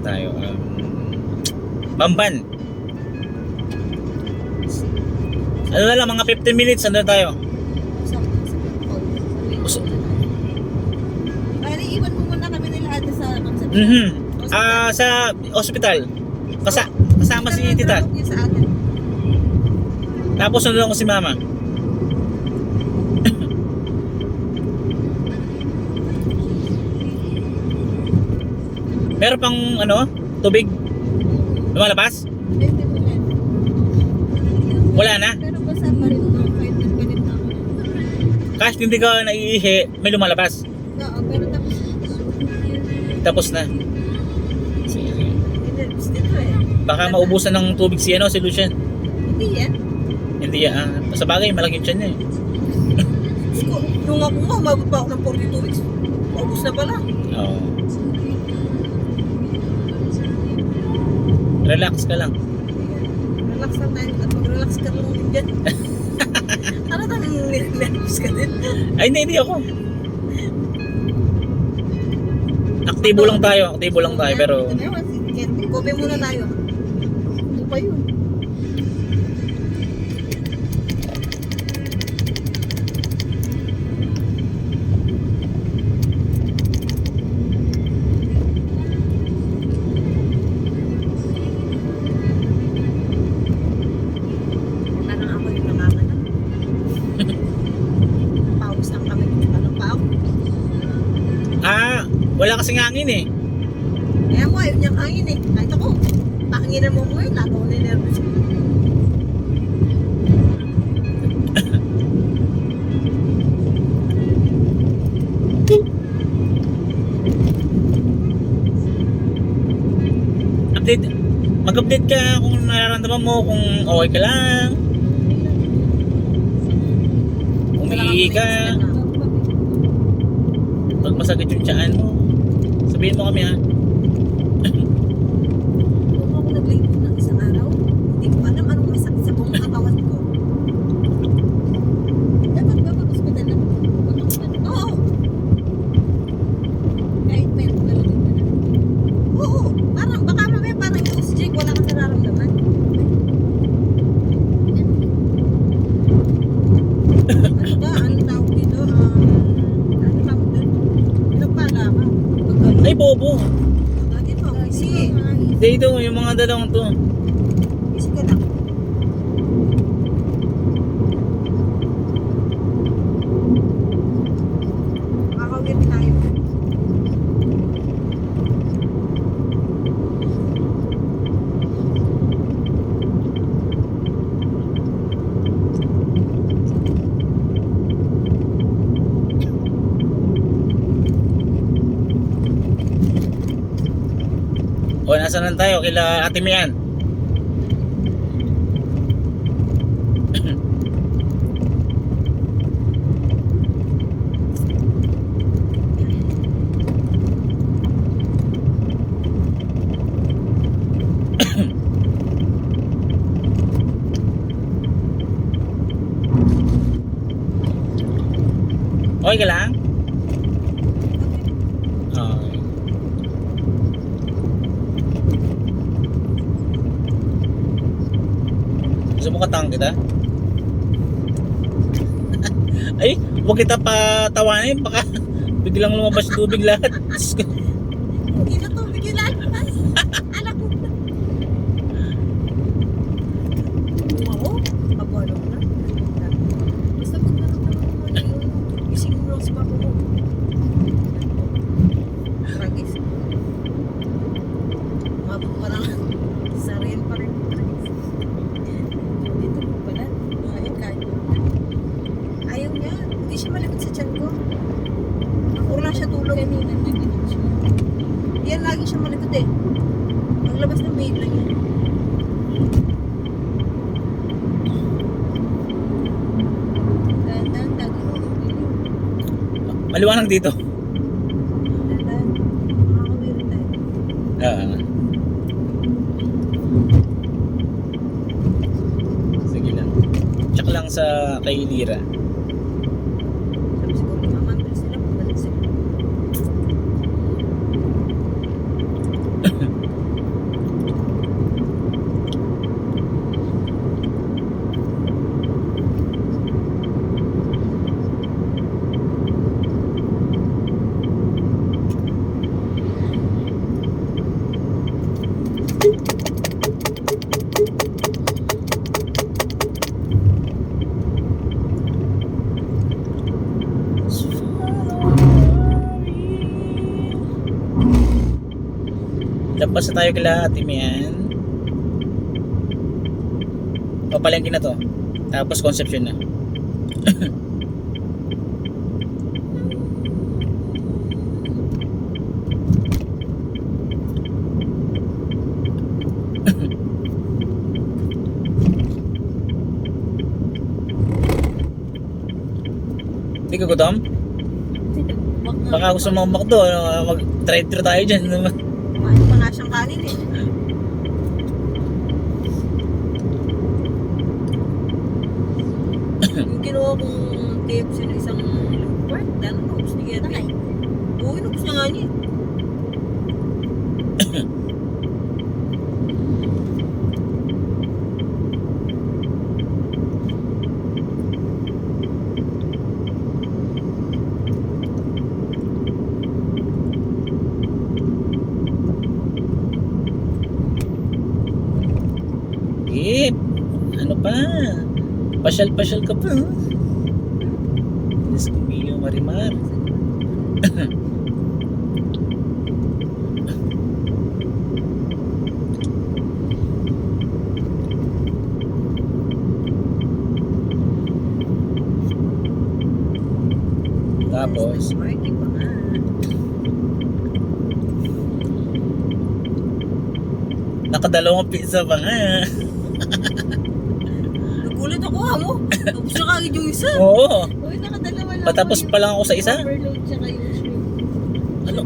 tayo? Um, Bamban. Ano na lang, mga 15 minutes, ano tayo? Bali, iwan mo muna kami nila ate sa Concepcion. Mhm. Ah, sa ospital. Kasa kasama si tita. Tapos sunod ko si mama. Meron pang ano, tubig lumalabas? Yan. Wala na? Kahit hindi ka naiihi, may lumalabas. Oo, pero tapos. Tapos na. Baka maubusan ng tubig si ano, si Lucian. Hindi yan. Hindi ah. Sa bagay, malaki tiyan niya eh. Nung ako nga, umabot pa ako ng 42 weeks. August na pala. Oo. Relax ka lang. Relax lang tayo. At mag-relax ka lang din dyan. ano tayo nirelax ka din? Ay, hindi, hindi ako. Aktibo lang tayo, aktibo lang tayo, pero. Kobe muna tayo. Ito pa yun. Wala kasing hangin eh. Kaya mo, ayaw niyang hangin eh. Kahit ako, pakinginan mo ko eh, lalo ko na-nervous. Update, mag-update ka kung nararamdaman mo, kung okay ka lang, umiihi ka, pag masakit yung tiyan mo, sabihin mo kami ha. Dalawang to. O, nasa na tayo? Kila Ate Mian. Ka lang? Okay. Gusto mo katang kita? Ay, huwag kita patawanin. Baka biglang lumabas tubig lahat. Diyos ko. Hindi na to, bigyan lang. Anak ko na. Oo, pag-ano na. Basta pag naramdaman mo na yung ising mo lang sa bako mo. Tragis. Mabot pa lang. Sa rin pa rin. Tragis. Dito mo pala. Ayaw kahit. Ayaw niya. Hindi siya malapit sa tiyan ko. Ako lang siya tulog. Kanina naginit siya. Yan, lagi siya malikot eh. Paglabas ng bait lang yun. Dahan-dahan. Maliwanag dito. Dahan-dahan. Makakawirin tayo. Ah. Sige lang. Check lang sa kay Lira. Lalabas na tayo kila Ate Mian. O, palengke na to. Tapos conception na. Hindi ka gutom? Baka gusto mo makdo, ano, mag-drive-thru tayo dyan. Ano pa nga siyang kanin eh. yung ginawa kong tips sa isang part, ano, ubus ni Gete. Oo, inubos niya nga niya. eh. Eh, ano pa? Pasyal-pasyal ka pa. Diyos ko, Mio Marimar. Tapos, nakadalawang pizza pa nga. Nagulat ako ha mo. Tapos na kagad yung isa. Oo. Uy, nakadalawa lang. Patapos ako pa lang ako sa isa. Overload yung shrimp. Ano?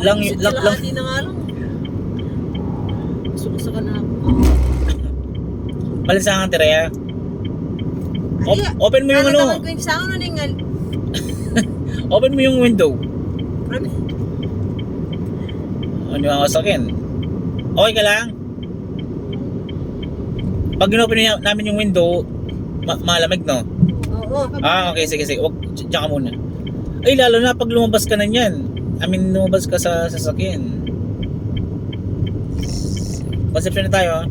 Lang, lang, lang. ati na nga lang. Suksa ka na ako. Balansahan ka, Terea. Open mo yung ano. naman ko yung sa ano ningal. Open mo yung window. Marami. Ano yung sa akin? Okay ka lang? Pag inopen niya- namin yung window, ma- malamig, no? Oo. Ah, okay, sige, sige. Wag, diyan ka muna. Ay, lalo na pag lumabas ka na niyan. I mean, lumabas ka sa sasakyan. Conception na tayo, ah.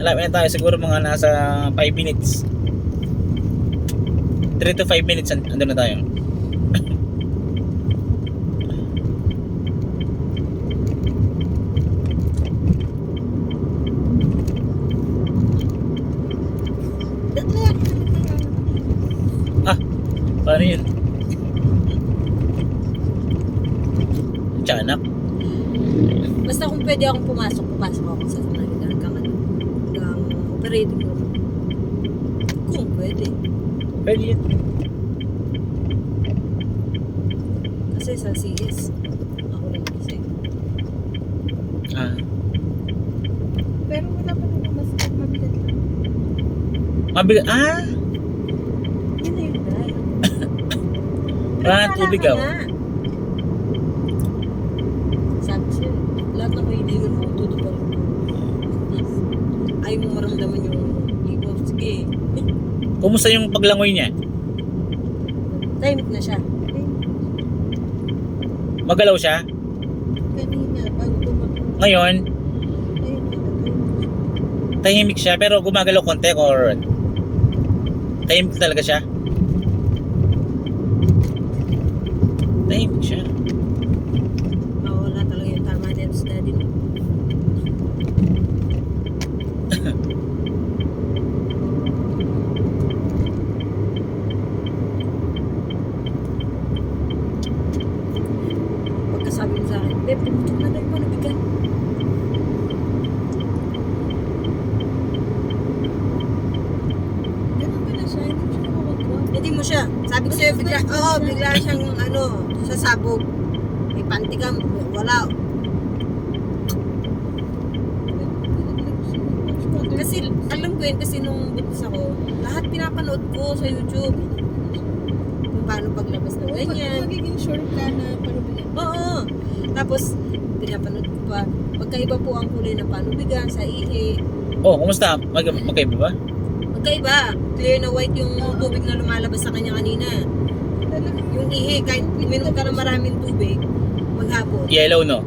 Malapit na tayo. Siguro mga nasa 5 minutes. 3 to 5 minutes, and- andun na tayo. Ah, paano yun? Tiyanak. Basta kung pwede akong pumasok, pumasok ako sa mga hanggang ano, hanggang operating room. Kung pwede. Pwede yun. Kasi sa CS, ako lang kasi. Ah, Pero wala pa naman mas mabigat lang. mabigat. Ah, Yun na yun, dahil. Nang tubig, ah. Sabi siya, lahat ng kailangan mo, tutuparin ko. Yes. Ayaw mo maramdaman yung ego. Sige, kumusta yung paglangoy niya? tahimik na siya. Magalaw siya? Kanina, bago tumakbo. Ngayon, tahimik siya pero gumagalaw konti or tahimik talaga siya? Tahimik siya. Mawala talaga yung tama dito sa daddy mo. Pagkasabi mo sa akin, Beb, tumutok na tayo pa, nabigan. Ganun pala siya, hindi siya nakakontrol. Hindi mo siya. Sabi ko sa'yo, bigla, oo, bigla siyang, ano, sasabog. May panty ka, wala. Kasi, alam ko yun, kasi nung buntis ako, lahat pinapanood ko sa YouTube. Kung paano paglabas ng Ganyan. ganyan. Magiging sure ka na panubigan. Oo. Tapos, pinapanood ko pa. Magkaiba po ang kulay ng panubigan sa ihi. Oh, kumusta? Mag magkaiba ba? magkaiba. Clear na white yung tubig na lumalabas sa kanya kanina. Yung ihi, kahit minum ka ng maraming tubig, maghapon. Yellow, no?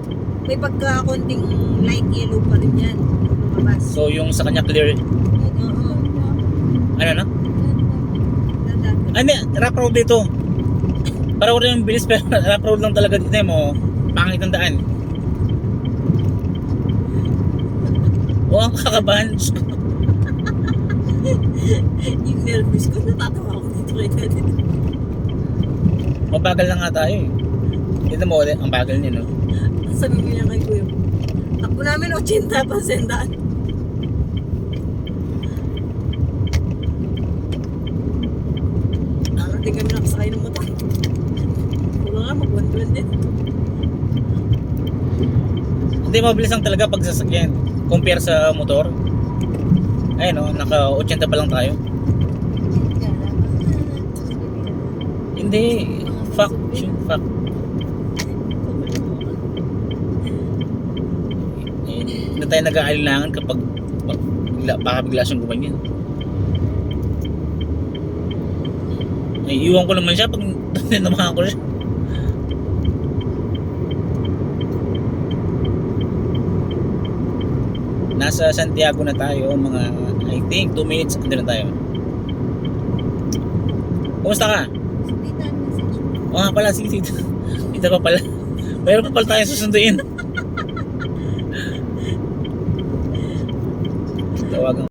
May pagka-konting light yellow pa rin yan. Lumabas. So, yung sa kanya clear? Oo. Ano na? Ano, rap road dito. Para rin yung bilis, pero rap road lang talaga dito, eh, mo. Pangit ang daan. Oh, kakabahan. Yung nervous ko, natatawa ako dito kay Daddy. Mabagal na nga tayo eh. Tignan mo ulit, ang bagal niya no. Sabi ko niya kay Kuya. Takbo namin 80 pa sendaan. Nakarating kami nakasakay ng motor. Wala nga, mag-120. Hindi, mabilis lang talaga pag sasakyan. Compare sa motor. Ayun no, naka 80 pa lang tayo. Hindi, fact, fact. Hindi tayo nag-aalinlangan kapag pag, baka bigla siyang gumanyan. Ay, iwan ko naman siya pag tinamahan ko siya. Nasa Santiago na tayo, mga I think 2 minutes andun na tayo. Kumusta ka? Oo nga pala, sige, sige. Ito pa pala. Meron pa pala tayong susunduin. Tawagan